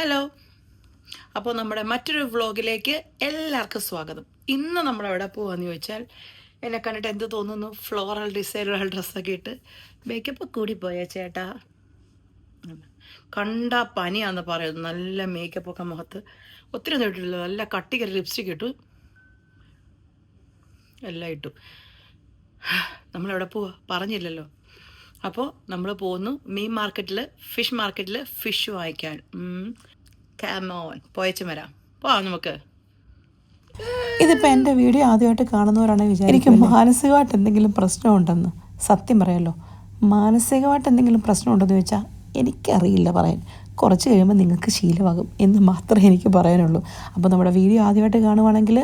Hello അപ്പോൾ നമ്മുടെ മറ്റൊരു വ്ളോഗിലേക്ക് എല്ലാവർക്കും സ്വാഗതം. ഇന്ന് നമ്മൾ എവിടെ പോവാന്ന് ചോദിച്ചാൽ എന്നെ കണ്ടിട്ട് എന്ത് തോന്നുന്നു? ഫ്ലോറൽ ഡിസൈനുള്ള ഡ്രസ്സൊക്കെ ഇട്ട് മേക്കപ്പ് കൂടി പോയ ചേട്ടാ? കണ്ട പനിയാന്ന് പറയുന്നത് നല്ല മേക്കപ്പ് ഒക്കെ മുഖത്ത്. ഒത്തിരി ഒന്നും ഇട്ടില്ല നല്ല കട്ടിക്കറി ലിപ്സ്റ്റിക് ഇട്ടു. എല്ലാം ഇട്ടു. നമ്മളെവിടെ പോവാ? പറഞ്ഞില്ലല്ലോ. അപ്പോൾ നമ്മൾ പോകുന്നു മീൻ മാർക്കറ്റിൽ ഫിഷ് മാർക്കറ്റിൽ ഫിഷ് വാങ്ങിക്കാൻ. കാമോൻ പോയച്ചു വരാം പോവാം നമുക്ക്. ഇതിപ്പോൾ എന്റെ വീഡിയോ ആദ്യമായിട്ട് കാണുന്നവരാണെങ്കിൽ വിചാരിക്കും എനിക്ക് മാനസികമായിട്ട് എന്തെങ്കിലും പ്രശ്നമുണ്ടെന്ന് സത്യം പറയല്ലോ മാനസികമായിട്ട് എന്തെങ്കിലും പ്രശ്നമുണ്ടെന്ന് ചോദിച്ചാൽ എനിക്കറിയില്ല പറയാൻ. കുറച്ച് കഴിയുമ്പോൾ നിങ്ങൾക്ക് ശീലമാകും എന്ന് മാത്രമേ എനിക്ക് പറയാനുള്ളൂ. അപ്പോൾ നമ്മുടെ വീഡിയോ ആദ്യമായിട്ട് കാണുവാണെങ്കിൽ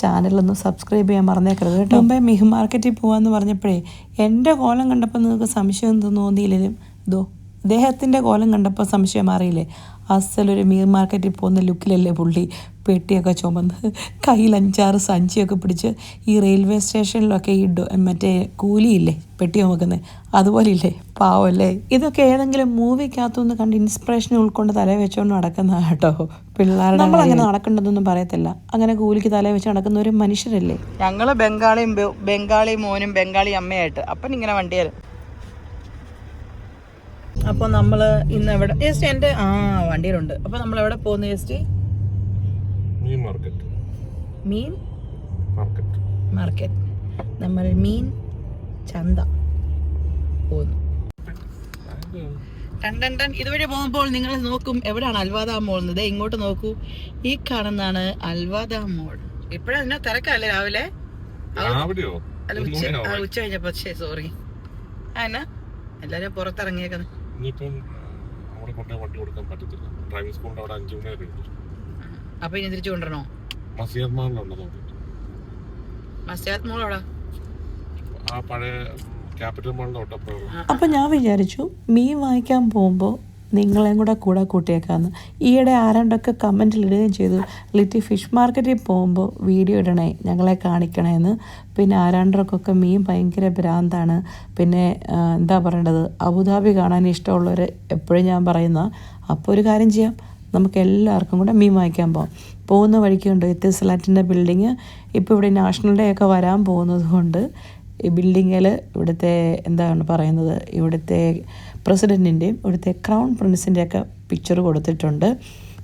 ചാനലൊന്ന് സബ്സ്ക്രൈബ് ചെയ്യാൻ മറന്നേക്കരുത് കേട്ടോ. മുമ്പേ മിഹ് മാർക്കറ്റിൽ പോകാമെന്ന് പറഞ്ഞപ്പോഴേ എന്റെ കോലം കണ്ടപ്പോൾ നിങ്ങൾക്ക് സംശയം ഒന്നും തോന്നിയില്ലെങ്കിലും ഇതോ അദ്ദേഹത്തിന്റെ കോലം കണ്ടപ്പോൾ സംശയം മാറിയില്ലേ? അസലൊരു മീർ മാർക്കറ്റിൽ പോകുന്ന ലുക്കിലല്ലേ പുള്ളി? പെട്ടിയൊക്കെ ചുമന്ന് കയ്യിൽ അഞ്ചാറ് സഞ്ചിയൊക്കെ പിടിച്ച് ഈ റെയിൽവേ സ്റ്റേഷനിലൊക്കെ ഈ മറ്റേ കൂലിയില്ലേ പെട്ടി ചുമക്കുന്നത് അതുപോലെ ഇല്ലേ പാവല്ലേ ഇതൊക്കെ ഏതെങ്കിലും മൂവിക്കകത്തുനിന്ന് കണ്ട് ഇൻസ്പിറേഷൻ ഉൾക്കൊണ്ട് തല വെച്ചുകൊണ്ട് നടക്കുന്ന കേട്ടോ. പിള്ളേരുടെ നമ്മൾ അങ്ങനെ നടക്കേണ്ടതൊന്നും പറയത്തില്ല. അങ്ങനെ കൂലിക്ക് തല വെച്ച് നടക്കുന്ന ഒരു മനുഷ്യരല്ലേ? ഞങ്ങൾ ബംഗാളിയും ബംഗാളി മോനും ബംഗാളി അമ്മയായിട്ട്. അപ്പം ഇങ്ങനെ വണ്ടിയാൽ അപ്പോൾ നമ്മൾ ഇന്ന് എവിടെ ജസ്റ്റ് എന്റെ ആ വണ്ടിയിലുണ്ട്. അപ്പോൾ നമ്മൾ എവിടെ പോകുന്നത് ജസ്റ്റ് മീൻ മാർക്കറ്റ്. മീൻ? മാർക്കറ്റ്. മാർക്കറ്റ്. നമ്മൾ മീൻ ചന്ത പോകുന്നു ടൺ ടൺ ടൺ. ഇതുവഴി പോകുമ്പോൾ നിങ്ങൾ നോക്കും എവിടെയാണ് അൽവാദ മോൾ ദേ ഇങ്ങോട്ട് നോക്കൂ. ഈ കാണുന്നതാണ് അൽവാദ മോൾ. ഇപ്പോഴും അതിനെ തിരക്കല്ലേ രാവിലെ? അല്ല ഉച്ച ഉച്ച കഴിഞ്ഞപ്പോ സോറി എന്നാ? എല്ലാരും പുറത്തിറങ്ങിയേക്കുന്നത് ഇനിയിപ്പം അവിടെ കൊണ്ടുപോയി വണ്ടി കൊടുക്കാൻ പറ്റത്തില്ല. ഡ്രൈവിംഗ് സ്കൂളിന്റെ അവിടെ അഞ്ചു മണി വരെ അപ്പൊ ഇനി തിരിച്ചു കൊണ്ടുവരണോ മസിയർ മാളിലുണ്ടോ മസ്യാത് മോൾ അവിടെ ആ പഴയ ക്യാപിറ്റൽ മാളിന്റെ തൊട്ടപ്പുറം. അപ്പം ഞാൻ വിചാരിച്ചു മീൻ വാങ്ങിക്കാൻ പോകുമ്പോൾ നിങ്ങളെയും കൂടെ കൂടെ കൂട്ടിയേക്കാന്ന്. ഈയിടെ ആരാണ്ടൊക്കെ കമന്റിൽ ഇടുകയും ചെയ്തു. ലിറ്റി ഫിഷ് മാർക്കറ്റിൽ പോകുമ്പോൾ വീഡിയോ ഇടണേ ഞങ്ങളെ കാണിക്കണേന്ന്. പിന്നെ ആരാണ്ടർക്കൊക്കെ മീൻ ഭയങ്കര ഭ്രാന്താണ്. പിന്നെ എന്താ പറയേണ്ടത്? അബുദാബി കാണാൻ ഇഷ്ടമുള്ളവർ എപ്പോഴും ഞാൻ പറയുന്ന അപ്പോൾ ഒരു കാര്യം ചെയ്യാം. നമുക്ക് എല്ലാവർക്കും കൂടെ മീൻ വാങ്ങിക്കാൻ പോകാം പോകുന്ന വഴിക്കുണ്ട് എത്തിസ്ലാറ്റിന്റെ ബിൽഡിങ്. ഇപ്പോൾ ഇവിടെ നാഷണൽ ഡേ ഒക്കെ വരാൻ പോകുന്നത് കൊണ്ട് ഈ ബിൽഡിങ്ങിൽ ഇവിടുത്തെ എന്താണ് പറയുന്നത്? ഇവിടുത്തെ പ്രസിഡന്റിന്റെയും ഇവിടുത്തെ ക്രൗൺ പ്രിൻസിന്റെയൊക്കെ പിക്ചർ കൊടുത്തിട്ടുണ്ട്.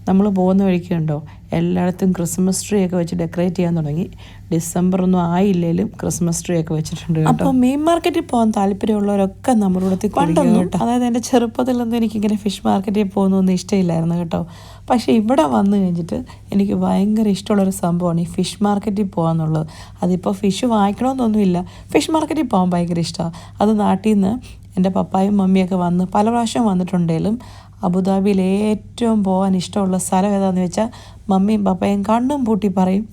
നമ്മൾ പോകുന്ന വഴിക്ക് ഉണ്ടോ എല്ലായിടത്തും ക്രിസ്മസ് ട്രീ ഒക്കെ വെച്ച് ഡെക്കറേറ്റ് ചെയ്യാൻ തുടങ്ങി. ഡിസംബർ ഒന്നും ആയില്ലേലും ക്രിസ്മസ് ട്രീ ഒക്കെ വെച്ചിട്ടുണ്ട് അപ്പോൾ മീൻ മാർക്കറ്റിൽ പോകാൻ താല്പര്യമുള്ളവരൊക്കെ നമ്മുടെ കൂടെ പണ്ടൊന്നും അതായത് എന്റെ ചെറുപ്പത്തിലൊന്നും എനിക്കിങ്ങനെ ഫിഷ് മാർക്കറ്റിൽ പോകുന്നൊന്നും ഇഷ്ടമില്ലായിരുന്നു കേട്ടോ. പക്ഷേ ഇവിടെ വന്നു കഴിഞ്ഞിട്ട് എനിക്ക് ഭയങ്കര ഇഷ്ടമുള്ളൊരു സംഭവമാണ് ഈ ഫിഷ് മാർക്കറ്റിൽ പോകാന്നുള്ളത്. അതിപ്പോൾ ഫിഷ് വാങ്ങിക്കണമെന്നൊന്നുമില്ല. ഫിഷ് മാർക്കറ്റിൽ പോകാൻ ഭയങ്കര ഇഷ്ടമാണ്. അത് നാട്ടിൽ നിന്ന് എന്റെ പപ്പായും മമ്മിയൊക്കെ വന്ന് പല പ്രാവശ്യം വന്നിട്ടുണ്ടെങ്കിലും അബുദാബിയിൽ ഏറ്റവും പോകാൻ ഇഷ്ടമുള്ള സ്ഥലം ഏതാണെന്ന് വെച്ചാൽ മമ്മിയും പപ്പയും കണ്ണും പൂട്ടി പറയും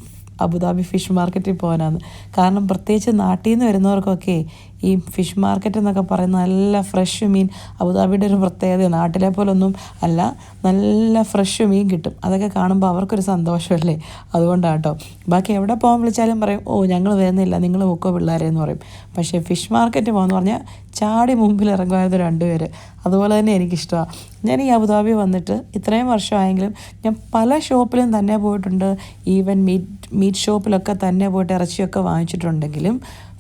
അബുദാബി ഫിഷ് മാർക്കറ്റിൽ പോകാനാണ് കാരണം പ്രത്യേകിച്ച് നാട്ടിൽ നിന്ന് വരുന്നവർക്കൊക്കെ ഈ ഫിഷ് മാർക്കറ്റ് എന്നൊക്കെ പറയുന്ന നല്ല ഫ്രഷ് മീൻ അബുദാബിയുടെ ഒരു പ്രത്യേകത. നാട്ടിലെ പോലൊന്നും അല്ല നല്ല ഫ്രഷ് മീൻ കിട്ടും. അതൊക്കെ കാണുമ്പോൾ അവർക്കൊരു സന്തോഷമല്ലേ? അതുകൊണ്ടാണ് കേട്ടോ ബാക്കി എവിടെ പോകാൻ വിളിച്ചാലും പറയും ഓ ഞങ്ങൾ വരുന്നില്ല നിങ്ങൾ മുക്കോ പിള്ളേരെ എന്ന് പറയും. പക്ഷേ ഫിഷ് മാർക്കറ്റ് പോകാമെന്ന് പറഞ്ഞാൽ ചാടി മുമ്പിൽ ഇറങ്ങുമായിരുന്നു രണ്ടുപേര്. അതുപോലെ തന്നെ എനിക്കിഷ്ടമാണ് ഞാൻ ഈ അബുദാബി വന്നിട്ട് ഇത്രയും വർഷമായെങ്കിലും ഞാൻ പല ഷോപ്പിലും തന്നെ പോയിട്ടുണ്ട്. ഈവൻ മീറ്റ് മീറ്റ് ഷോപ്പിലൊക്കെ തന്നെ പോയിട്ട് ഇറച്ചിയൊക്കെ വാങ്ങിച്ചിട്ടുണ്ടെങ്കിലും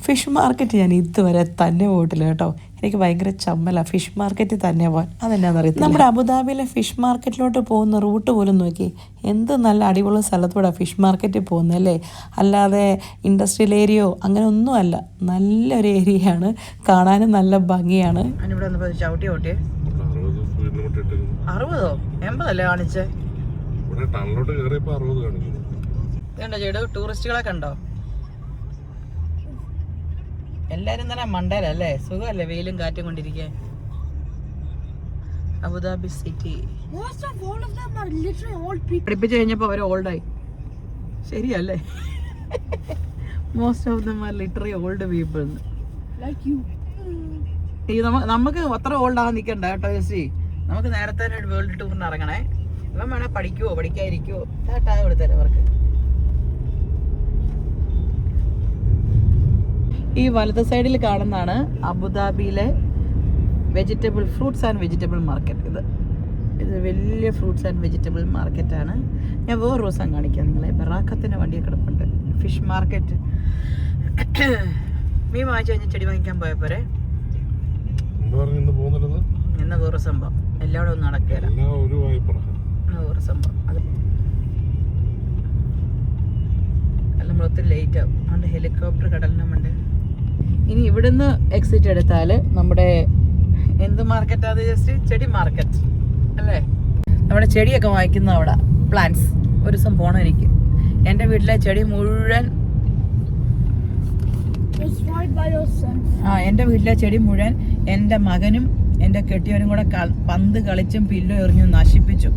ഫിഷ് മാർക്കറ്റ് ഞാൻ ഇതുവരെ തന്നെ പോയിട്ടില്ല കേട്ടോ. എനിക്ക് ഭയങ്കര ചമ്മല. ഫിഷ് മാർക്കറ്റിൽ തന്നെ പോകാൻ അതെന്നാന്ന് അറിയത്തില്ല നമ്മുടെ അബുദാബിയിലെ ഫിഷ് മാർക്കറ്റിലോട്ട് പോകുന്ന റൂട്ട് പോലും നോക്കി എന്ത് നല്ല അടിപൊളി സ്ഥലത്തൂടെ ഫിഷ് മാർക്കറ്റിൽ പോകുന്നത് അല്ലേ? അല്ലാതെ ഇൻഡസ്ട്രിയൽ ഏരിയയോ അങ്ങനെ ഒന്നുമല്ല നല്ലൊരു ഏരിയയാണ് കാണാനും നല്ല ഭംഗിയാണ്. ചവിട്ടി ഓട്ടിയെ? അറുപത് എൺപതല്ലേ കാണിച്ചേ? കയറിയപ്പോ അറുപത് കാണിക്കുന്നു. ടൂറിസ്റ്റുകളെ കണ്ടോ എല്ലാരും തന്നെ മണ്ടേലല്ലേ സുഖമല്ലേ? വെയിലും കാറ്റും കൊണ്ടിരിക്കേ അബുദാബി സിറ്റി. പഠിപ്പിച്ചു കഴിഞ്ഞപ്പോ അവർ ഓൾഡായി ശരിയല്ലേ? Most of them are literally old people. നമുക്ക് അത്ര ഓൾഡ് ആകാൻ നിൽക്കണ്ട കേട്ടോ ജസ്റ്റി നമുക്ക് നേരത്തെ തന്നെ വേൾഡ് ടൂറിന് ഇറങ്ങണേ ഇവൻ വേണേ പഠിക്കുവോ? പഠിക്കാതിരിക്കുവോ? ടാ കൊടുത്തരാം അവർക്ക് ഈ വലത് സൈഡിൽ കാണുന്നതാണ് അബുദാബിയിലെ vegetable fruits and vegetable market. ഇത് ഇത് വലിയ ഫ്രൂട്ട്സ് ആൻഡ് വെജിറ്റബിൾ മാർക്കറ്റാണ്. ഞാൻ വേറെ ദിവസം കാണിക്കാം നിങ്ങളെ. ബറാക്കത്തിന്റെ വണ്ടിയെ കിടപ്പുണ്ട്. Fish market. മീൻ വാങ്ങിച്ചു കഴിഞ്ഞാൽ ചെടി വാങ്ങിക്കാൻ പോയ പോരെ? എന്താ പറഞ്ഞു? ഇന്ന് പോകുന്നുള്ളത് എന്ന വേറെ സംഭവം. എല്ലാവരും ഒന്നും നടക്കുകയില്ല വേറെ സംഭവം. അത് അല്ല നമ്മൾ ഒത്തിരി ലേറ്റ് ആവും. അതുകൊണ്ട് ഹെലികോപ്റ്റർ കടലിനുമുണ്ട് ഇനി ഇവിടുന്ന് എക്സിറ്റ് എടുത്താൽ നമ്മുടെ എന്ത് മാർക്കറ്റാ അത് ജസ്റ്റ് ചെടി മാർക്കറ്റ് അല്ലേ? നമ്മുടെ ചെടിയൊക്കെ വാങ്ങിക്കുന്ന അവിടെ പ്ലാന്റ്സ് ഒരു ദിവസം പോകണം എനിക്ക്. എന്റെ വീട്ടിലെ ചെടി മുഴുവൻ. ആ എന്റെ വീട്ടിലെ ചെടി മുഴുവൻ എന്റെ മകനും എന്റെ കെട്ടിയവനും കൂടെ പന്ത് കളിച്ചും പില്ലും എറിഞ്ഞും നശിപ്പിച്ചു.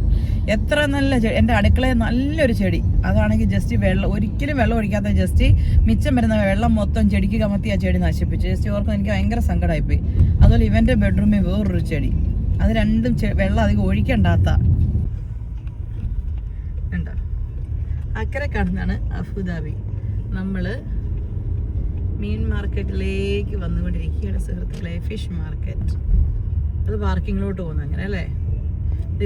എത്ര നല്ല ചെടി എന്റെ അടുക്കളയിൽ നല്ലൊരു ചെടി. അതാണെങ്കിൽ ജസ്റ്റ് വെള്ളം ഒരിക്കലും വെള്ളം ഒഴിക്കാത്ത ജസ്റ്റ് മിച്ചം വരുന്ന വെള്ളം മൊത്തം ചെടിക്ക് കമത്തി ആ ചെടി നശിപ്പിച്ചു. ജസ്റ്റ് ഓർക്കും എനിക്ക് ഭയങ്കര സങ്കടമായിപ്പോയി അതുപോലെ ഇവന്റെ ബെഡ്റൂമിൽ വേറൊരു ചെടി. അത് രണ്ടും വെള്ളം അധികം ഒഴിക്കണ്ടാത്ത. അക്കരെ കടന്നാണ് അബുദാബി. നമ്മൾ മീൻ മാർക്കറ്റിലേക്ക് വന്നുകൊണ്ടിരിക്കുകയാണ് സുഹൃത്തുക്കളെ ഫിഷ് മാർക്കറ്റ്. അത് പാർക്കിങ്ങിലോട്ട് പോകുന്നു അങ്ങനെ അല്ലേ?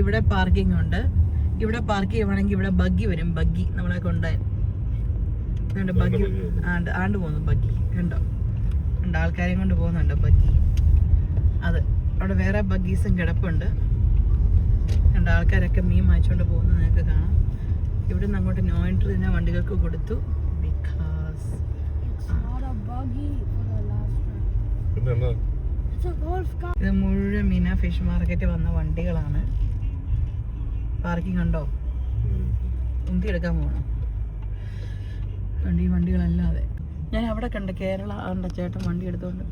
ഇവിടെ പാർക്കിംഗ് ഉണ്ട്. ഇവിടെ പാർക്ക് ചെയ്യുവാണെങ്കിൽ ഇവിടെ ബഗ്ഗി വരും. ബഗ്ഗി നമ്മളെ കൊണ്ട് ബഗ്ഗി ആണ്ട് ആണ്ട് പോകുന്നു ബഗ്ഗി കണ്ടോ? ഉണ്ട് ആൾക്കാരെയും കൊണ്ട് പോകുന്നുണ്ട് ബഗ്ഗി അത് അവിടെ വേറെ ബഗ്ഗീസും കിടപ്പുണ്ട്. രണ്ട് ആൾക്കാരൊക്കെ മീൻ വാങ്ങിച്ചുകൊണ്ട് പോകുന്നത് നിങ്ങൾക്ക് കാണാം. ഇവിടെ നിന്ന് അങ്ങോട്ട് നോ എൻട്രി തന്നെ വണ്ടികൾക്ക് കൊടുത്തു. ബിക്കോസ്. പിന്നെ ഇത് മുഴുവൻ മീന ഫിഷ് മാർക്കറ്റ് വന്ന വണ്ടികളാണ്. പാർക്കിംഗ് ഉണ്ടോ. ഉന്തി എടുക്കാൻ പോകണം വണ്ടി വണ്ടികളല്ലാതെ. ഞാൻ അവിടെ കണ്ട കേരള ഉണ്ട് ചേട്ടൻ വണ്ടി എടുത്തോണ്ട്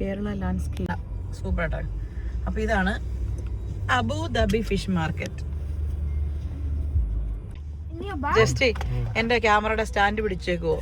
കേരള ലാൻഡ്സ്കേപ്പ് സൂപ്പർ ആട്ടോ അപ്പോൾ ഇതാണ് അബുദാബി ഫിഷ് മാർക്കറ്റ്? ജസ്റ്റ് എന്റെ ക്യാമറയുടെ സ്റ്റാൻഡ് പിടിച്ചേക്കുവോ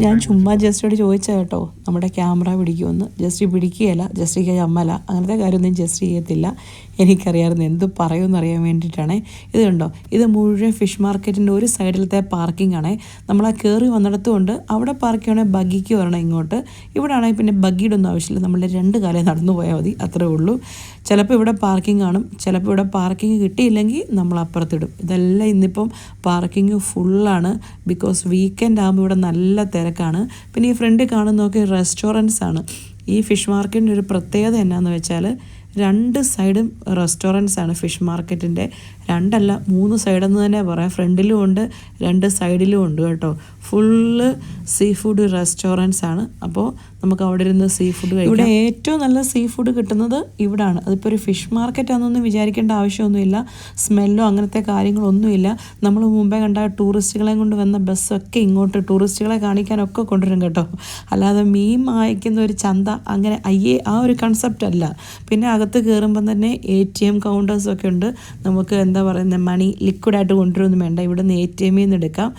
ഞാൻ ചുമ്മാ ജസ്റ്റോട് ചോദിച്ച കേട്ടോ. നമ്മുടെ ക്യാമറ പിടിക്കുമെന്ന്. ജസ്റ്റ് പിടിക്കുകയല്ല ജസ്റ്റിക്ക് അമ്മല അങ്ങനത്തെ കാര്യമൊന്നും ജസ്റ്റ് ചെയ്യത്തില്ല. എനിക്കറിയാമായിരുന്നു എന്ത് പറയുമെന്ന് അറിയാൻ വേണ്ടിയിട്ടാണ്. ഇത് കണ്ടോ? ഇത് മുഴുവൻ ഫിഷ് മാർക്കറ്റിന്റെ ഒരു സൈഡിലത്തെ പാർക്കിംഗ് ആണേ. നമ്മൾ ആ കയറി വന്നിടത്തുകൊണ്ട് അവിടെ പാർക്ക് ചെയ്യണമെങ്കിൽ ബഗ്ഗിക്ക് വരണം ഇങ്ങോട്ട്. ഇവിടെ ആണെങ്കിൽ പിന്നെ ബഗ്ഗിയുടെ ഒന്നും ആവശ്യമില്ല. നമ്മൾ രണ്ട് കാലം നടന്നു പോയാൽ മതി. അത്രേ ഉള്ളൂ. ചിലപ്പോൾ ഇവിടെ പാർക്കിംഗ് കാണും. ചിലപ്പോൾ ഇവിടെ പാർക്കിംഗ് കിട്ടിയില്ലെങ്കിൽ നമ്മൾ അപ്പുറത്തിടും. ഇതെല്ലാം ഇന്നിപ്പം പാർക്കിംഗ് ഫുള്ളാണ് ബിക്കോസ് വീക്കെൻഡ് ആകുമ്പോൾ ഇവിടെ നല്ല തിരക്കാണ്. പിന്നെ ഈ ഫ്രണ്ടിൽ കാണുന്നതൊക്കെ റെസ്റ്റോറന്റ്സ് ആണ്. ഈ ഫിഷ് മാർക്കറ്റിന്റെ ഒരു പ്രത്യേകത എന്നാന്ന് വെച്ചാൽ രണ്ട് സൈഡും റെസ്റ്റോറന്റ്സ് ആണ് ഫിഷ് മാർക്കറ്റിന്റെ രണ്ടല്ല മൂന്ന് സൈഡെന്ന് തന്നെ പറയാം. ഫ്രണ്ടിലും ഉണ്ട് രണ്ട് സൈഡിലും ഉണ്ട് കേട്ടോ. ഫുള്ള് സീ ഫുഡ് റെസ്റ്റോറന്റ്സ് ആണ്. അപ്പോൾ നമുക്ക് അവിടെ ഇരുന്ന് സീ ഫുഡ് കഴിക്കാം. ഇവിടെ ഏറ്റവും നല്ല സീ ഫുഡ് കിട്ടുന്നത് ഇവിടാണ്. അതിപ്പോൾ ഒരു ഫിഷ് മാർക്കറ്റ് ആണെന്നൊന്നും വിചാരിക്കേണ്ട ആവശ്യമൊന്നുമില്ല. സ്മെല്ലോ അങ്ങനത്തെ കാര്യങ്ങളൊന്നുമില്ല. നമ്മൾ മുമ്പേ കണ്ട ടൂറിസ്റ്റുകളെ കൊണ്ട് വന്ന ബസ്സൊക്കെ ഇങ്ങോട്ട് ടൂറിസ്റ്റുകളെ കാണിക്കാനൊക്കെ കൊണ്ടുവരും കേട്ടോ. അല്ലാതെ മീൻ വായിക്കുന്ന ഒരു ചന്ത അങ്ങനെ അയ്യേ ആ ഒരു കൺസെപ്റ്റ് അല്ല. പിന്നെ അകത്ത് കയറുമ്പം തന്നെ എ ടി എം കൗണ്ടേഴ്സൊക്കെ ഉണ്ട്. നമുക്ക് എന്താ പറയുന്നത് മണി ലിക്വിഡായിട്ട് കൊണ്ടുവരുമെന്ന് വേണ്ട. ഇവിടെ നിന്ന് എ ടി എമ്മിൽ നിന്ന് എടുക്കാം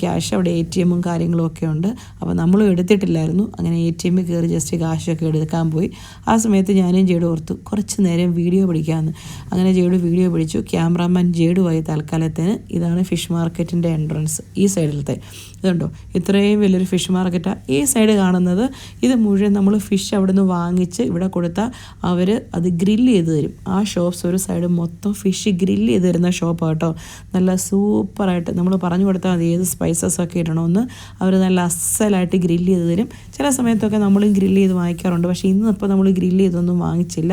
ക്യാഷ് അവിടെ എ ടി എമ്മും കാര്യങ്ങളും ഒക്കെ ഉണ്ട്. അപ്പോൾ നമ്മളും എടുത്തിട്ടില്ലായിരുന്നു. അങ്ങനെ എ ടി എമ്മിൽ കയറി ജസ്റ്റ് കാശൊക്കെ എടുക്കാൻ പോയി. ആ സമയത്ത് ഞാനും ജേഡു ഓർത്തു കുറച്ച് നേരം വീഡിയോ പിടിക്കാമെന്ന് അങ്ങനെ ജേഡു വീഡിയോ പിടിച്ചു ക്യാമറാമാൻ ആയി തൽക്കാലത്തിന് ഇതാണ് ഫിഷ് മാർക്കറ്റിന്റെ എൻട്രൻസ് ഈ സൈഡിലത്തെ ഇതുണ്ടോ? ഇത്രയും വലിയൊരു ഫിഷ് മാർക്കറ്റാണ് ഈ സൈഡ് കാണുന്നത്. ഇത് മുഴുവൻ നമ്മൾ ഫിഷ് അവിടെ നിന്ന് വാങ്ങിച്ച് ഇവിടെ കൊടുത്താൽ അവർ അത് ഗ്രില്ല് ചെയ്ത് തരും. ആ ഷോപ്സ് ഒരു സൈഡ് മൊത്തം ഫിഷ് ഗ്രില്ല് ചെയ്ത് തരുന്ന ഷോപ്പാണ് കേട്ടോ. നല്ല സൂപ്പറായിട്ട് നമ്മൾ പറഞ്ഞു കൊടുത്താൽ മതി ഏത് സ്പൈസസ് ഒക്കെ ഇടണമെന്ന് അവർ നല്ല അസലായിട്ട് ഗ്രില്ല് ചെയ്ത് തരും. ചില സമയത്തൊക്കെ നമ്മളും ഗ്രില്ല് ചെയ്ത് വാങ്ങിക്കാറുണ്ട്. പക്ഷേ ഇന്ന് ഇപ്പോൾ നമ്മൾ ഗ്രില്ല് ചെയ്തൊന്നും വാങ്ങിച്ചില്ല.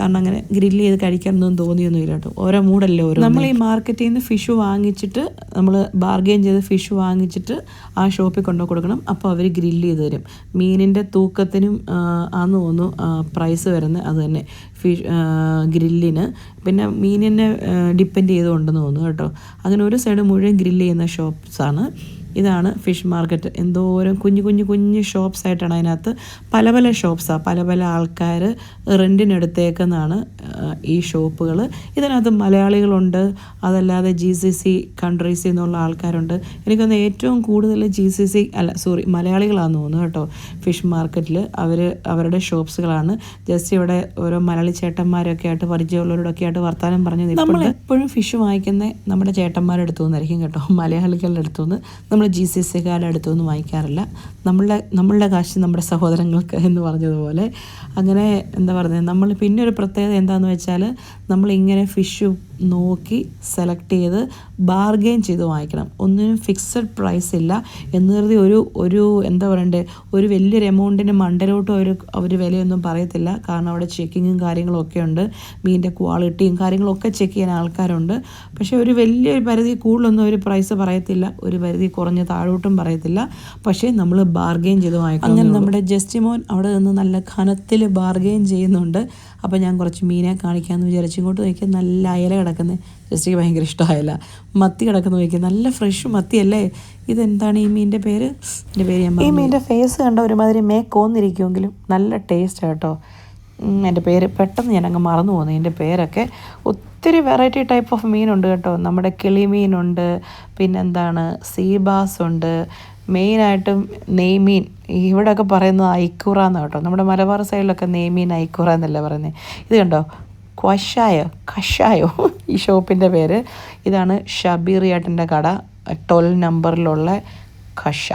കാരണം അങ്ങനെ ഗ്രില്ല് ചെയ്ത് കഴിക്കാനൊന്നും തോന്നിയൊന്നുമില്ല കേട്ടോ. ഓരോ മൂടല്ലേ ഓരോ നമ്മൾ ഈ മാർക്കറ്റിൽ നിന്ന് ഫിഷ് വാങ്ങിച്ചിട്ട് നമ്മൾ ബാർഗെയിൻ ചെയ്ത് ഫിഷ് വാങ്ങിച്ചിട്ട് ആ ഷോപ്പിൽ കൊണ്ടു കൊടുക്കണം. അപ്പോൾ അവർ ഗ്രില്ല് ചെയ്ത് തരും. മീനിന്റെ തൂക്കത്തിനും ആന്ന് തോന്നുന്നു പ്രൈസ് വരുന്നത് അത് തന്നെ. ഫിഷ് ഗ്രില്ലിന്. പിന്നെ മീനിനെ ഡിപ്പെൻഡ് ചെയ്തുകൊണ്ടെന്ന് തോന്നുന്നു കേട്ടോ. അങ്ങനെ ഒരു സൈഡ് മുഴുവൻ ഗ്രില്ല് ചെയ്യുന്ന ഷോപ്സാണ് ഇതാണ് ഫിഷ് മാർക്കറ്റ്. എന്തോരം കുഞ്ഞു കുഞ്ഞു കുഞ്ഞു ഷോപ്സ് ആയിട്ടാണ് അതിനകത്ത് പല പല ഷോപ്സാണ് പല പല ആൾക്കാർ റെന്റിനെടുത്തേക്കുന്നതാണ് ഈ ഷോപ്പുകൾ ഇതിനകത്ത് മലയാളികളുണ്ട് അതല്ലാതെ ജി സി സി കൺട്രീസിൽ നിന്നുള്ള ആൾക്കാരുണ്ട്. എനിക്കൊന്ന് ഏറ്റവും കൂടുതൽ ജി സി സി അല്ല സോറി മലയാളികളാണെന്ന് തോന്നുന്നു കേട്ടോ. ഫിഷ് മാർക്കറ്റിൽ അവർ അവരുടെ ഷോപ്സുകളാണ്. ജസ്റ്റ് ഇവിടെ ഓരോ മലയാളി ചേട്ടന്മാരൊക്കെ ആയിട്ട് പരിചയമുള്ളവരോടൊക്കെ ആയിട്ട് വർത്തമാനം പറഞ്ഞു നമ്മൾ എപ്പോഴും ഫിഷ് വാങ്ങിക്കുന്ന നമ്മുടെ ചേട്ടന്മാരുടെ അടുത്തു നിന്നായിരിക്കും കേട്ടോ മലയാളികളുടെ അടുത്തു നിന്ന് നമ്മൾ ജി സി സിക്കാരുടെ അടുത്തൊന്നും വാങ്ങിക്കാറില്ല. നമ്മളുടെ നമ്മളുടെ കാശ് നമ്മുടെ സഹോദരങ്ങൾക്ക് എന്ന് പറഞ്ഞതുപോലെ. അങ്ങനെ എന്താ പറയുന്നത് നമ്മൾ പിന്നെ ഒരു പ്രത്യേകത എന്താണെന്ന് വെച്ചാൽ നമ്മളിങ്ങനെ ഫിഷ് നോക്കി സെലക്ട് ചെയ്ത് ബാർഗെയിൻ ചെയ്ത് വാങ്ങിക്കണം. ഒന്നിനും ഫിക്സഡ് പ്രൈസ് ഇല്ല. എന്ന് കരുതി ഒരു ഒരു എന്താ പറയണ്ടേ ഒരു വലിയൊരു എമൗണ്ടിന് മണ്ടലോട്ടും അവർ അവർ വിലയൊന്നും പറയത്തില്ല. കാരണം അവിടെ ചെക്കിങ്ങും കാര്യങ്ങളും ഒക്കെ ഉണ്ട്. മീനിന്റെ ക്വാളിറ്റിയും കാര്യങ്ങളൊക്കെ ചെക്ക് ചെയ്യാൻ ആൾക്കാരുണ്ട്. പക്ഷേ ഒരു വലിയൊരു പരിധി കൂടുതലൊന്നും ഒരു പ്രൈസ് പറയത്തില്ല. ഒരു പരിധി കുറഞ്ഞ താഴോട്ടും പറയത്തില്ല. പക്ഷേ നമ്മൾ ബാർഗെയിൻ ചെയ്ത് വാങ്ങിക്കും അങ്ങനെ നമ്മുടെ ജസ്റ്റിമോൻ അവിടെ നിന്ന് നല്ല ഘനത്തിൽ ബാർഗെയിൻ ചെയ്യുന്നുണ്ട്. അപ്പോൾ ഞാൻ കുറച്ച് മീനെ കാണിക്കാമെന്ന് വിചാരിച്ച് ഇങ്ങോട്ട് നോക്കി നല്ല അയല കിടക്കുന്നത് ജസ്റ്റ് ഭയങ്കര ഇഷ്ടമായല്ല. മത്തി കിടക്കുന്ന നോക്കി നല്ല ഫ്രഷ് മത്തിയല്ലേ? ഇതെന്താണ് ഈ മീനിന്റെ പേര്? എന്റെ പേര് ഞാൻ ഈ മീനിന്റെ ഫേസ് കണ്ട ഒരുമാതിരി മേക്കോന്നിരിക്കുമെങ്കിലും നല്ല ടേസ്റ്റ് കേട്ടോ. എന്റെ പേര് പെട്ടെന്ന് ഞാൻ അങ്ങ് മറന്നു പോകുന്നു എന്റെ പേരൊക്കെ ഒത്തിരി വെറൈറ്റി ടൈപ്പ് ഓഫ് മീനുണ്ട് കേട്ടോ. നമ്മുടെ കിളിമീനുണ്ട് പിന്നെന്താണ് സീബാസ് ഉണ്ട് മെയിനായിട്ടും നെയ്മീൻ ഇവിടെയൊക്കെ പറയുന്നത് ഐക്കുറ എന്ന് കേട്ടോ. നമ്മുടെ മലബാർ സൈഡിലൊക്കെ നെയ്മീൻ ഐക്കുറ എന്നല്ലേ പറയുന്നത് ഇത് കണ്ടോ? ക്വഷായോ കഷായോ ഈ ഷോപ്പിന്റെ പേര്. ഇതാണ് ഷബീർ ഏട്ടന്റെ കട. ട്വൽവ് നമ്പറിലുള്ള ഖഷ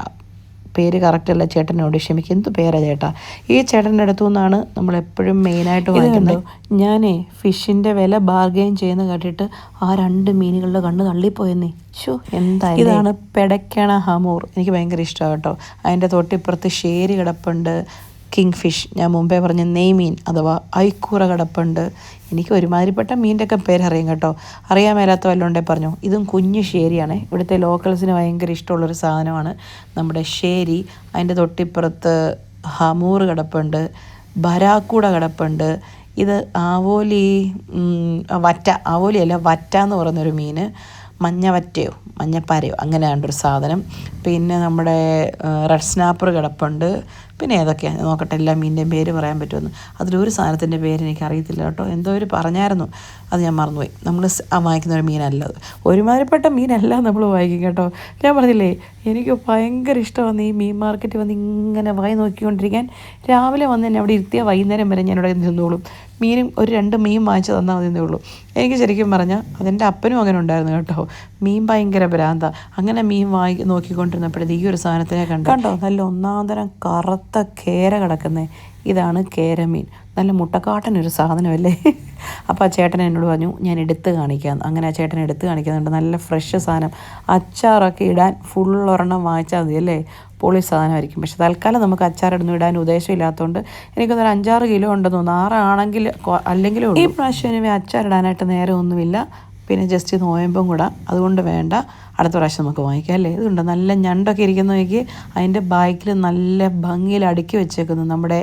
പേര് കറക്റ്റ് അല്ല ചേട്ടനോട് ക്ഷമിക്കും. എന്ത് പേരാ ചേട്ടാ? ഈ ചേട്ടന്റെ അടുത്തു നിന്നാണ് നമ്മൾ എപ്പോഴും മെയിനായിട്ട് വാങ്ങിക്കുന്നത്. ഞാനേ ഫിഷിന്റെ വില ബാർഗെയിൻ ചെയ്യുന്ന കേട്ടിട്ട് ആ രണ്ട് മീനുകളുടെ കണ്ണ് തള്ളിപ്പോയെന്നേ. ഷോ എന്തായാലും ഇതാണ് പെടക്കണ ഹമൂർ. എനിക്ക് ഭയങ്കര ഇഷ്ടമാണ് കേട്ടോ. അതിന്റെ തൊട്ടിപ്പുറത്ത് ഷേരി കിടപ്പുണ്ട്. കിങ് ഫിഷ് ഞാൻ മുമ്പേ പറഞ്ഞ നെയ്മീൻ അഥവാ ഐക്കൂറ കടപ്പുണ്ട്. എനിക്ക് ഒരുമാതിരിപ്പെട്ട മീന്റെ ഒക്കെ പേരറിയാം കേട്ടോ. അറിയാൻ മേലാത്ത വല്ലതും ഉണ്ടേ പറഞ്ഞു. ഇതും കുഞ്ഞു ഷേരിയാണ് ഇവിടുത്തെ ലോക്കൽസിന് ഭയങ്കര ഇഷ്ടമുള്ളൊരു സാധനമാണ് നമ്മുടെ ഷേരി അതിന്റെ തൊട്ടിപ്പുറത്ത് ഹമൂർ കടപ്പുണ്ട് ബരാക്കൂട കടപ്പുണ്ട്. ഇത് ആവോലി വറ്റ. ആവോലിയല്ല വറ്റ എന്ന് പറയുന്നൊരു മീൻ. മഞ്ഞവറ്റയോ മഞ്ഞപ്പാരയോ അങ്ങനെ ഒരു സാധനം. പിന്നെ നമ്മുടെ റെഡ് സ്നാപ്പർ കിടപ്പുണ്ട്. പിന്നെ ഏതൊക്കെയാണ് നോക്കട്ടെ എല്ലാ മീനിന്റെയും പേര് പറയാൻ പറ്റുമെന്ന്. അതിലൊരു സാധനത്തിന്റെ പേര് എനിക്ക് അറിയത്തില്ല കേട്ടോ. എന്തോ ഒരു പറഞ്ഞായിരുന്നു. അത് ഞാൻ മറന്നുപോയി. നമ്മൾ വാങ്ങിക്കുന്ന ഒരു മീനല്ല അത്. ഒരുമാതിരിപ്പെട്ട മീനല്ല നമ്മൾ വാങ്ങിക്കും കേട്ടോ. ഞാൻ പറഞ്ഞില്ലേ എനിക്ക് ഭയങ്കര ഇഷ്ടമാണ് ഈ മീൻ മാർക്കറ്റ് വന്ന് ഇങ്ങനെ വായി നോക്കിക്കൊണ്ടിരിക്കാൻ. രാവിലെ വന്ന് എന്നെ അവിടെ ഇരുത്തിയ വൈകുന്നേരം വരെ ഞാൻ അവിടെ നിന്നോളും. മീനും ഒരു രണ്ട് മീൻ വാങ്ങിച്ച് തന്നാൽ മതി ഉള്ളൂ. എനിക്ക് ശരിക്കും പറഞ്ഞാൽ അതെന്റെ അപ്പനും അങ്ങനെ ഉണ്ടായിരുന്നു കേട്ടോ. മീൻ ഭയങ്കര ഭ്രാന്ത. അങ്ങനെ മീൻ വാങ്ങി നോക്കിക്കൊണ്ടിരുന്നപ്പോഴത്തെ ഈ ഒരു സാധനത്തിനെ കണ്ടു. കണ്ടോ? നല്ല ഒന്നാം തരം കറുത്ത കേര കിടക്കുന്നത് ഇതാണ് കേരമീൻ. നല്ല മുട്ടക്കാട്ടനൊരു സാധനമല്ലേ? അപ്പോൾ ആ ചേട്ടൻ എന്നോട് പറഞ്ഞു ഞാൻ എടുത്ത് കാണിക്കാം. അങ്ങനെ ആ ചേട്ടൻ എടുത്ത് കാണിക്കുന്നുണ്ട്. നല്ല ഫ്രഷ് സാധനം. അച്ചാറൊക്കെ ഇടാൻ ഫുൾ വാങ്ങിച്ചാൽ മതി അല്ലേ? പൊളി സാധനമായിരിക്കും. പക്ഷെ തൽക്കാലം നമുക്ക് അച്ചാറിടൊന്നും ഇടാൻ ഉദ്ദേശമില്ലാത്തതുകൊണ്ട് എനിക്കൊന്നൊരു അഞ്ചാറ് കിലോ ഉണ്ടെന്ന് തോന്നുന്നു. ആറാണെങ്കിൽ അല്ലെങ്കിലും. ഈ പ്രാവശ്യം ഇനി അച്ചാറിടാനായിട്ട് നേരെ ഒന്നുമില്ല. പിന്നെ ജസ്റ്റ് നോയമ്പും കൂടെ. അതുകൊണ്ട് വേണ്ട. അടുത്ത പ്രാവശ്യം നമുക്ക് വാങ്ങിക്കാം അല്ലേ? ഇതുണ്ട്? നല്ല ഞണ്ടൊക്കെ ഇരിക്കുന്ന നോക്കി അതിന്റെ ബാക്കിൽ നല്ല ഭംഗിയിൽ അടുക്കി വെച്ചേക്കുന്നു നമ്മുടെ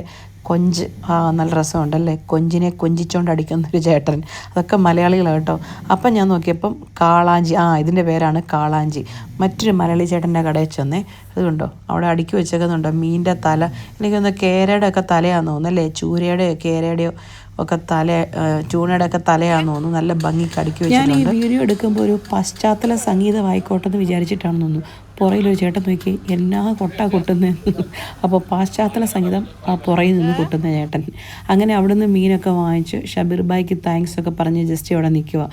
കൊഞ്ച്. ആ നല്ല രസമുണ്ടല്ലേ? കൊഞ്ചിനെ കൊഞ്ചിച്ചോണ്ട് അടിക്കുന്ന ഒരു ചേട്ടൻ. അതൊക്കെ മലയാളികളാണ് കേട്ടോ. അപ്പം ഞാൻ നോക്കിയപ്പം കാളാഞ്ചി. ആ ഇതിന്റെ പേരാണ് കാളാഞ്ചി. മറ്റൊരു മലയാളി ചേട്ടന്റെ കടയിൽ ചെന്നേ. അതുകൊണ്ടോ അവിടെ അടുക്കി വെച്ചേക്കുന്നുണ്ടോ? മീനിന്റെ തല. എനിക്കൊന്ന് കേരയുടെ ഒക്കെ തലയാന്ന് തോന്നുന്നു അല്ലേ? ചൂരയുടെയോ കേരയുടെയോ ഒക്കെ തല ചൂണയുടെ ഒക്കെ തലയാന്ന് തോന്നുന്നു. നല്ല ഭംഗിക്ക് അടുക്കി ഞാൻ ഈ വീഡിയോ എടുക്കുമ്പോൾ ഒരു പശ്ചാത്തല സംഗീതമായിക്കോട്ടെ എന്ന് വിചാരിച്ചിട്ടാണെന്ന് തോന്നുന്നു. പുറയിലൊരു ചേട്ടൻ നോക്കി എന്നാ കൊട്ട കൊട്ടുന്നത് അപ്പോൾ പാശ്ചാത്തല സംഗീതം ആ പുറയിൽ നിന്ന് കൊട്ടുന്ന ചേട്ടൻ. അങ്ങനെ അവിടുന്ന് മീനൊക്കെ വാങ്ങിച്ച് ഷബീർ ബായിക്ക് താങ്ക്സ് ഒക്കെ പറഞ്ഞ് ജസ്റ്റ് അവിടെ നിൽക്കുക.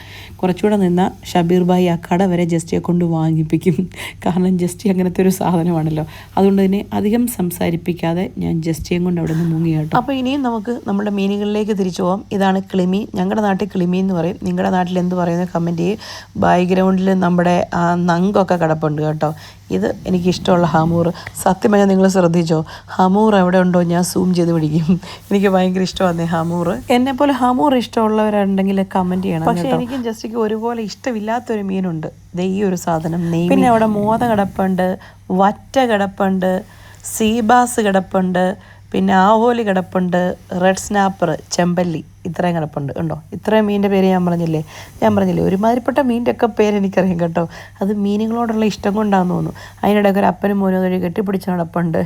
കുറച്ചുകൂടെ നിന്നാൽ ഷബീർ ബായി ആ കട വരെ ജസ്റ്റിയെ കൊണ്ട് വാങ്ങിപ്പിക്കും. കാരണം ജസ്റ്റി അങ്ങനത്തെ ഒരു സാധനമാണല്ലോ. അതുകൊണ്ട് തന്നെ അധികം സംസാരിപ്പിക്കാതെ ഞാൻ ജസ്റ്റിയും കൊണ്ട് അവിടെ നിന്ന് മുങ്ങി കേട്ടോ. അപ്പോൾ ഇനിയും നമുക്ക് നമ്മുടെ മീനുകളിലേക്ക് തിരിച്ചു പോകാം ഇതാണ് കിളിമി ഞങ്ങളുടെ നാട്ടിൽ കിളിമി എന്ന് പറയും. നിങ്ങളുടെ നാട്ടിൽ എന്ത് പറയുന്നത് കമന്റ് ചെയ്യും ബാക്ക്ഗ്രൗണ്ടിൽ നമ്മുടെ ആ നങ്കൊക്കെ കിടപ്പുണ്ട് കേട്ടോ. ഇത് എനിക്കിഷ്ടമുള്ള ഹമൂർ. സത്യം പറഞ്ഞാൽ നിങ്ങൾ ശ്രദ്ധിച്ചോ ഹാമൂർ എവിടെ ഉണ്ടോ ഞാൻ സൂം ചെയ്ത് പിടിക്കും. എനിക്ക് ഭയങ്കര ഇഷ്ടമാണ് ഹമൂർ. എന്നെ പോലെ ഹാമൂർ ഇഷ്ടമുള്ളവരുണ്ടെങ്കിൽ കമന്റ് ചെയ്യണം പക്ഷേ എനിക്കും ജസ്റ്റിക്ക് ഒരുപോലെ ഇഷ്ടമില്ലാത്തൊരു മീനുണ്ട്. ദേ ഈ ഒരു സാധനം നെയ് പിന്നെ അവിടെ മോത കിടപ്പുണ്ട് വറ്റ കിടപ്പുണ്ട് സീബാസ് കിടപ്പുണ്ട് പിന്നെ ആവോലി കിടപ്പുണ്ട് റെഡ് സ്നാപ്പർ ചെമ്പല്ലി. ഇത്രയും കിടപ്പുണ്ട്. ഉണ്ടോ ഇത്രയും മീനിന്റെ പേര് ഞാൻ പറഞ്ഞില്ലേ? ഞാൻ പറഞ്ഞില്ലേ ഒരുമാതിരിപ്പെട്ട മീനിന്റെ ഒക്കെ പേര് എനിക്കറിയാം കേട്ടോ. അത് മീനുകളോടുള്ള ഇഷ്ടം കൊണ്ടാണെന്ന് തോന്നുന്നു. അതിനിടയ്ക്ക് ഒരു അപ്പനും മോനും വഴി കെട്ടിപ്പിടിച്ച് നടപ്പുണ്ട്.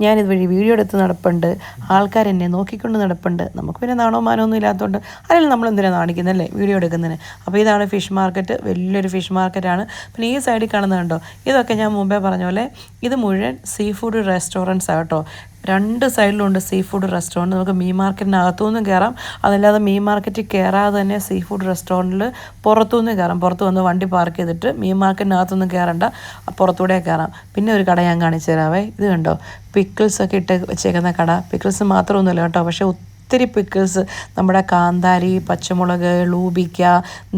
ഞാനിത് വഴി വീഡിയോ എടുത്ത് നടപ്പുണ്ട്. ആൾക്കാർ എന്നെ നോക്കിക്കൊണ്ട് നടപ്പുണ്ട്. നമുക്ക് പിന്നെ നാണോ മാനോ ഒന്നും ഇല്ലാത്തതുകൊണ്ട് അല്ലെങ്കിൽ നമ്മൾ എന്തിനാണ് നാണിക്കുന്നല്ലേ വീഡിയോ എടുക്കുന്നതിന്? അപ്പോൾ ഇതാണ് ഫിഷ് മാർക്കറ്റ് വലിയൊരു ഫിഷ് മാർക്കറ്റാണ് പിന്നെ ഈ സൈഡിൽ കണ്ടോ? ഇതൊക്കെ ഞാൻ മുമ്പേ പറഞ്ഞ പോലെ ഇത് മുഴുവൻ സീ ഫുഡ് റെസ്റ്റോറന്റ്സ് ആട്ടോ രണ്ട് സൈഡിലുണ്ട് സീ ഫുഡ് റെസ്റ്റോറന്റ് നമുക്ക് മീൻ മാർക്കറ്റിനകത്തുനിന്നും കയറാം അതല്ല അതല്ലാതെ മീൻ മാർക്കറ്റിൽ കയറാതെ തന്നെ സീ ഫുഡ് റെസ്റ്റോറന്റിൽ പുറത്തുനിന്ന് കയറാം പുറത്ത് വന്ന് വണ്ടി പാർക്ക് ചെയ്തിട്ട് മീൻ മാർക്കറ്റിനകത്തൊന്നും കയറണ്ട പുറത്തൂടെ കയറാം പിന്നെ ഒരു കട ഞാൻ കാണിച്ചു തരാവേ ഇത് കണ്ടോ? പിക്കിൾസ് ഒക്കെ ഇട്ട് വെച്ചേക്കുന്ന കട. പിക്കിൾസ് മാത്രമൊന്നുമില്ല കേട്ടോ. പക്ഷേ ഒത്തിരി പിക്കിൾസ് നമ്മുടെ കാന്താരി പച്ചമുളക് ലൂബിക്ക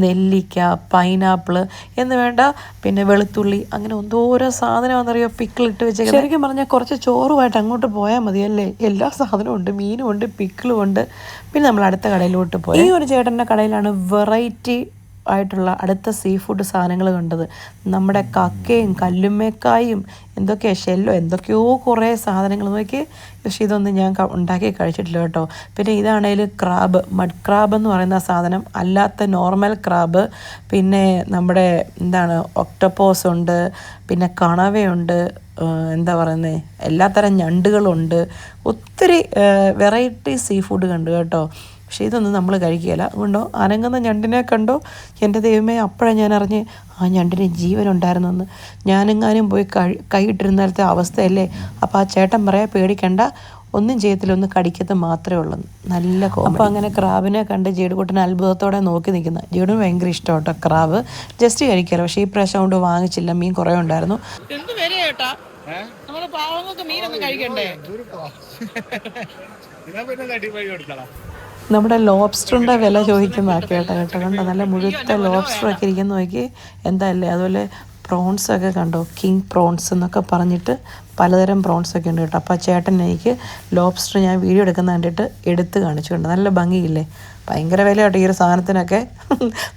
നെല്ലിക്ക പൈനാപ്പിൾ എന്ന് വേണ്ട പിന്നെ വെളുത്തുള്ളി അങ്ങനെ എന്തോരോ സാധനമാണെന്നറിയോ പിക്കിൾ ഇട്ട് വെച്ചേക്കുന്നത് ശരിക്കും പറഞ്ഞാൽ കുറച്ച് ചോറുമായിട്ട് അങ്ങോട്ട് പോയാൽ മതിയല്ലേ എല്ലാ സാധനവും ഉണ്ട് മീനും ഉണ്ട് പിക്കിളും ഉണ്ട്. പിന്നെ നമ്മൾ അടുത്ത കടയിലോട്ട് പോയി ഈ ഒരു ചേട്ടന്റെ കടയിലാണ് വെറൈറ്റി ആയിട്ടുള്ള അടുത്ത സീ ഫുഡ് സാധനങ്ങൾ കണ്ടത്. നമ്മുടെ കക്കയും കല്ലുമ്മേക്കായും എന്തൊക്കെയാ ഷെല്ലോ എന്തൊക്കെയോ കുറേ സാധനങ്ങൾ നോക്കി പക്ഷേ ഇതൊന്നും ഞാൻ ഉണ്ടാക്കി കഴിച്ചിട്ടില്ല കേട്ടോ. പിന്നെ ഇതാണേൽ ക്രാബ് മഡ് ക്രാബ് എന്ന് പറയുന്ന സാധനം അല്ലാത്ത നോർമൽ ക്രാബ്. പിന്നെ നമ്മുടെ എന്താണ് ഒക്ടോപ്പോസ് ഉണ്ട് പിന്നെ കണവയുണ്ട് എന്താ പറയുന്നത് എല്ലാത്തരം ഞണ്ടുകളുണ്ട്. ഒത്തിരി വെറൈറ്റി സീ ഫുഡ് കണ്ടു കേട്ടോ. പക്ഷേ ഇതൊന്നും നമ്മൾ കഴിക്കുകയില്ല അതുകൊണ്ടോ അനങ്ങുന്ന ഞണ്ടിനെ കണ്ടോ? എന്റെ ദൈവമേ അപ്പോഴാണ് ഞാൻ അറിഞ്ഞ് ആ ഞണ്ടിന് ജീവനുണ്ടായിരുന്നെന്ന്. ഞാനെങ്ങാനും പോയി കഴി കൈയിട്ടിരുന്നാലത്തെ അവസ്ഥയല്ലേ? അപ്പോൾ ആ ചേട്ടൻ പറയാ പേടിക്കണ്ട. ഒന്നും ചെയ്യത്തില്ല ഒന്ന് കടിക്കത്ത് മാത്രമേ ഉള്ളൂ നല്ല അപ്പോൾ അങ്ങനെ ക്രാബിനെ കണ്ട് ജേടുകൂട്ടിന് അത്ഭുതത്തോടെ നോക്കി നിൽക്കുന്ന. ജേഡിന് ഭയങ്കര ഇഷ്ടം കേട്ടോ ക്രാബ്. ജസ്റ്റ് കഴിക്കാറ് പക്ഷേ ഈ പ്രാവശ്യം കൊണ്ട് വാങ്ങിച്ചില്ല. മീൻ കുറേ ഉണ്ടായിരുന്നു. എന്ത് വില ചേട്ടാ നമ്മൾ പാവങ്ങൾക്ക് മീനൊന്നും കഴിക്കണ്ടേ? നമ്മുടെ ലോബ്സ്റ്ററിന്റെ വില ചോദിക്കുന്ന കേട്ടോ കേട്ടോ. കണ്ടോ നല്ല മുഴുത്ത ലോബ്സ്റ്റർ ഒക്കെ ഇരിക്കുന്ന നോക്കി. എന്തല്ലേ അതുപോലെ പ്രോൺസ് ഒക്കെ കണ്ടോ? കിങ് പ്രോൺസ് എന്നൊക്കെ പറഞ്ഞിട്ട് പലതരം പ്രോൺസ് ഒക്കെ ഉണ്ട് കേട്ടോ. അപ്പോൾ ചേട്ടൻ എനിക്ക് ലോബ്സ്റ്റർ ഞാൻ വീഡിയോ എടുക്കുന്ന കണ്ടിട്ട് എടുത്ത് കാണിച്ചു കണ്ടോ. നല്ല ഭംഗിയില്ലേ? ഭയങ്കര വില കേട്ടോ ഈ ഒരു സാധനത്തിനൊക്കെ.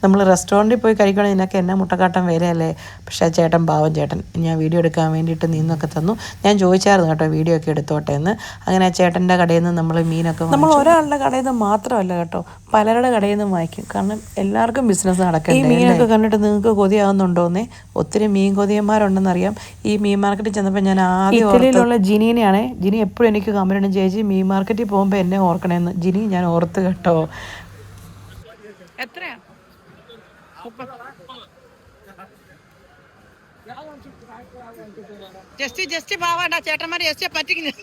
നമ്മൾ റെസ്റ്റോറന്റിൽ പോയി കഴിക്കണമെങ്കിൽ ഇതിനൊക്കെ എന്നാ മുട്ടക്കാട്ടം വിലയല്ലേ? പക്ഷേ ചേട്ടൻ പാവം ചേട്ടൻ ഞാൻ വീഡിയോ എടുക്കാൻ വേണ്ടിയിട്ട് നിന്നൊക്കെ തന്നു. ഞാൻ ചോദിച്ചായിരുന്നു കേട്ടോ വീഡിയോ ഒക്കെ എടുത്തോട്ടെ എന്ന്. അങ്ങനെ ചേട്ടന്റെ കടയിൽ നിന്ന് നമ്മൾ മീനൊക്കെ നമ്മൾ ഒരാളുടെ കടയിൽ നിന്ന് മാത്രമല്ല കേട്ടോ പലരുടെ കടയിൽ നിന്നും വാങ്ങിക്കും. കാരണം എല്ലാവർക്കും ബിസിനസ് നടക്കും ഈ മീനൊക്കെ കണ്ടിട്ട് നിങ്ങൾക്ക് കൊതിയാവുന്നുണ്ടോന്നേ? ഒത്തിരി മീൻ കൊതിയന്മാരുണ്ടെന്നറിയാം. ഈ മീൻ മാർക്കറ്റിൽ ചെന്നപ്പോൾ ഞാൻ ആദ്യം ഇറ്റലിയിലുള്ള ജിനീനെയാണേ. ജിനി എപ്പോഴും എനിക്ക് കമ്പനി ചേച്ചി മീൻ മാർക്കറ്റിൽ പോകുമ്പോൾ എന്നെ ഓർക്കണേന്ന്. ജിനി ഞാൻ ഓർത്ത് കേട്ടോ. എത്രയാ? ജസ്റ്റ് ജസ്റ്റ് പാവാണ്ട ചേട്ടന്മാർ ജസ്റ്റ് പറ്റിക്കുന്നു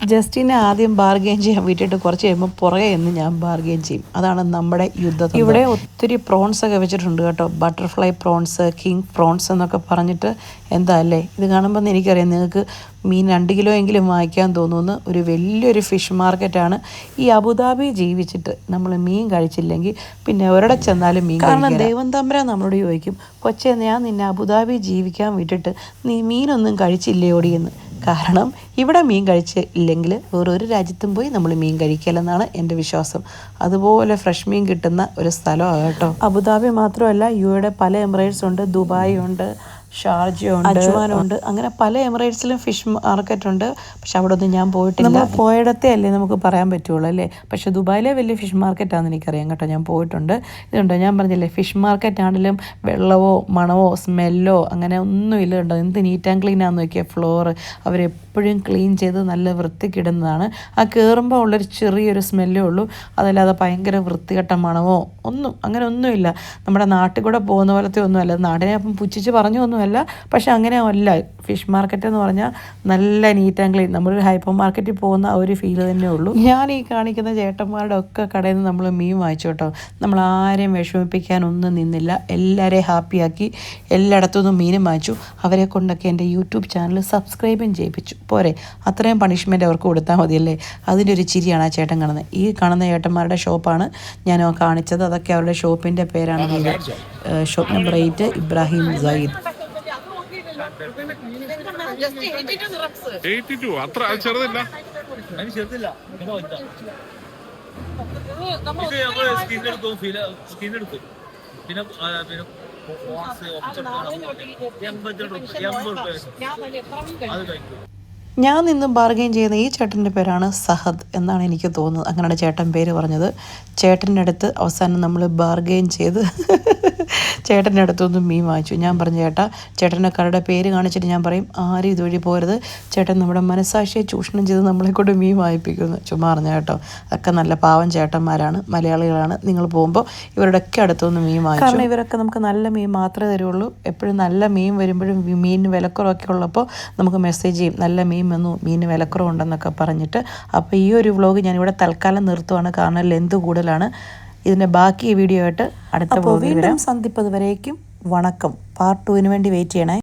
ജസ്റ്റിനെ ആദ്യം ബാർഗെയിൻ ചെയ്യാൻ വിട്ടിട്ട് കുറച്ച് കഴിയുമ്പോൾ പുറകെ എന്ന് ഞാൻ ബാർഗെയിൻ ചെയ്യും. അതാണ് നമ്മുടെ യുദ്ധം ഇവിടെ ഒത്തിരി പ്രോൺസ് ഒക്കെ വെച്ചിട്ടുണ്ട് കേട്ടോ. ബട്ടർഫ്ലൈ പ്രോൺസ് കിങ് പ്രോൺസ് എന്നൊക്കെ പറഞ്ഞിട്ട് എന്താ അല്ലേ? ഇത് കാണുമ്പോൾ എനിക്കറിയാം നിങ്ങൾക്ക് മീൻ രണ്ട് കിലോ എങ്കിലും വാങ്ങിക്കാൻ തോന്നുന്ന ഒരു വലിയൊരു ഫിഷ് മാർക്കറ്റാണ് ഈ അബുദാബി ജീവിച്ചിട്ട് നമ്മൾ മീൻ കഴിച്ചില്ലെങ്കിൽ പിന്നെ എവിടെ ചെന്നാലും മീൻ കാരണം ദൈവം തമ്പരാൻ നമ്മളോട് ചോദിക്കും കൊച്ചേ ഞാൻ നിന്നെ അബുദാബി ജീവിക്കാൻ വിട്ടിട്ട് നീ മീനൊന്നും കഴിച്ചില്ലേ ഓടിയെന്ന് കാരണം ഇവിടെ മീൻ കഴിച്ച് ഇല്ലെങ്കിൽ വേറൊരു രാജ്യത്തും പോയി നമ്മൾ മീൻ കഴിക്കില്ലെന്നാണ് എന്റെ വിശ്വാസം. അതുപോലെ ഫ്രഷ് മീൻ കിട്ടുന്ന ഒരു സ്ഥലമാണ് കേട്ടോ. അബുദാബി മാത്രമല്ല യു എയുടെ പല എമിറേറ്റ്സ് ഉണ്ട് ദുബായ് ഉണ്ട് ഷാർജ ഉണ്ട് അജ്മാൻ ഉണ്ട് അങ്ങനെ പല എമിറേറ്റ്സിലും ഫിഷ് മാർക്കറ്റ് ഉണ്ട് പക്ഷെ അവിടെ ഒന്നും ഞാൻ പോയിട്ടില്ല. നമ്മൾ പോയിടത്തെ അല്ലേ നമുക്ക് പറയാൻ പറ്റുള്ളൂ അല്ലേ? പക്ഷെ ദുബായിലെ വലിയ ഫിഷ് മാർക്കറ്റാണെന്ന് എനിക്കറിയാം കേട്ടോ. ഞാൻ പോയിട്ടുണ്ട്. ഇതുണ്ടോ? ഞാൻ പറഞ്ഞില്ലേ ഫിഷ് മാർക്കറ്റ് ആണെങ്കിലും വെള്ളമോ മണമോ സ്മെല്ലോ അങ്ങനെ ഒന്നും ഇല്ല കേട്ടോ. എന്ത് നീറ്റ് ആൻഡ് ക്ലീൻ ആണെന്ന് നോക്കിയാൽ ഫ്ലോറ് അവരെപ്പോഴും ക്ലീൻ ചെയ്ത് നല്ല വൃത്തിക്കിടുന്നതാണ്. ആ കയറുമ്പോൾ ഉള്ളൊരു ചെറിയൊരു സ്മെല്ലേ ഉള്ളൂ. അതല്ലാതെ ഭയങ്കര വൃത്തികെട്ട മണമോ ഒന്നും അങ്ങനെ ഒന്നുമില്ല. നമ്മുടെ നാട്ടിൽ കൂടെ പോകുന്ന പോലത്തെ ഒന്നുമല്ല. നാടിനെ അപ്പം പുച്ഛിച്ച് പറഞ്ഞൊന്നുമല്ല പക്ഷെ അങ്ങനെ അല്ല ഫിഷ് മാർക്കറ്റ് എന്ന് പറഞ്ഞാൽ നല്ല നീറ്റ് ആൻഡ് ക്ലീൻ നമ്മളൊരു ഹൈപ്പർ മാർക്കറ്റിൽ പോകുന്ന ആ ഒരു ഫീൽ തന്നെ ഉള്ളൂ. ഞാൻ ഈ കാണിക്കുന്ന ചേട്ടന്മാരുടെ ഒക്കെ കടയിൽ നിന്ന് നമ്മൾ മീൻ വാങ്ങിച്ചു കേട്ടോ നമ്മൾ ആരെയും വിഷമിപ്പിക്കാനൊന്നും നിന്നില്ല. എല്ലാവരെയും ഹാപ്പിയാക്കി എല്ലായിടത്തു നിന്നും മീനും വാങ്ങിച്ചു. അവരെ കൊണ്ടൊക്കെ എന്റെ യൂട്യൂബ് ചാനൽ സബ്സ്ക്രൈബും ചെയ്യിപ്പിച്ചു. പോരെ. അത്രയും പണിഷ്മെന്റ് അവർക്ക് കൊടുത്താൽ മതിയല്ലേ? അതിന്റെ ഒരു ചിരിയാണ് ആ ചേട്ടൻ കാണുന്നത് ഈ കാണുന്ന ചേട്ടന്മാരുടെ ഷോപ്പാണ് ഞാൻ കാണിച്ചത്. അതൊക്കെ അവരുടെ ഷോപ്പിന്റെ പേരാണ്. Shop number eight Ibrahim Sayyid. Eighty two അത്ര അത് ചെറുതല്ല. ഇത് നമ്മൾ സ്കിൻ എടുക്കും പിന്നെ സ്കിൻ എടുക്കും. പിന്നെ ആ, പിന്നെ പോൺസ് എൺപത്തി രൂപ അത് ഞാൻ നിന്ന് ബാർഗെയിൻ ചെയ്യുന്ന ഈ ചേട്ടന്റെ പേരാണ് സഹദ് എന്നാണ് എനിക്ക് തോന്നുന്നത്. അങ്ങനെയാണ് ചേട്ടൻ പേര് പറഞ്ഞത്. ചേട്ടന്റെ അടുത്ത് അവസാനം നമ്മൾ ബാർഗെയിൻ ചെയ്ത് ചേട്ടന്റെ അടുത്തൊന്നും മീൻ വാങ്ങിച്ചു. ഞാൻ പറഞ്ഞു ചേട്ടാ ചേട്ടന്റെ കടയുടെ പേര് കാണിച്ചിട്ട് ഞാൻ പറയും ആരും ഇതുവഴി പോരുത്. ചേട്ടൻ നമ്മുടെ മനസാക്ഷിയെ ചൂഷണം ചെയ്ത് നമ്മളെ കൊണ്ട് മീൻ വാങ്ങിപ്പിക്കുന്നു. ചുമ്മാ പറഞ്ഞു കേട്ടോ ഒക്കെ നല്ല പാവം ചേട്ടന്മാരാണ് മലയാളികളാണ്. നിങ്ങൾ പോകുമ്പോൾ ഇവരുടെയൊക്കെ അടുത്തൊന്നും മീൻ വാങ്ങിച്ചു. കാരണം ഇവരൊക്കെ നമുക്ക് നല്ല മീൻ മാത്രമേ തരുള്ളൂ. എപ്പോഴും നല്ല മീൻ വരുമ്പോഴും മീനിന് വിലക്കുറവൊക്കെ ഉള്ളപ്പോൾ നമുക്ക് മെസ്സേജ് ചെയ്യും നല്ല മീൻ വന്നു മീനിന് വിലക്കുറവുണ്ടെന്നൊക്കെ പറഞ്ഞിട്ട്. അപ്പോൾ ഈ ഒരു വ്ലോഗ് ഞാനിവിടെ തൽക്കാലം നിർത്തുവാണ്. കാരണം ലെന്ത് കൂടുതലാണ്. ഇതിന്റെ ബാക്കി വീഡിയോ ആയിട്ട് അടുത്ത വീണ്ടും സന്ധിപ്പത് വരേക്കും. വണക്കം. പാർട്ട് ടുവിന് വേണ്ടി വെയിറ്റ് ചെയ്യണേ.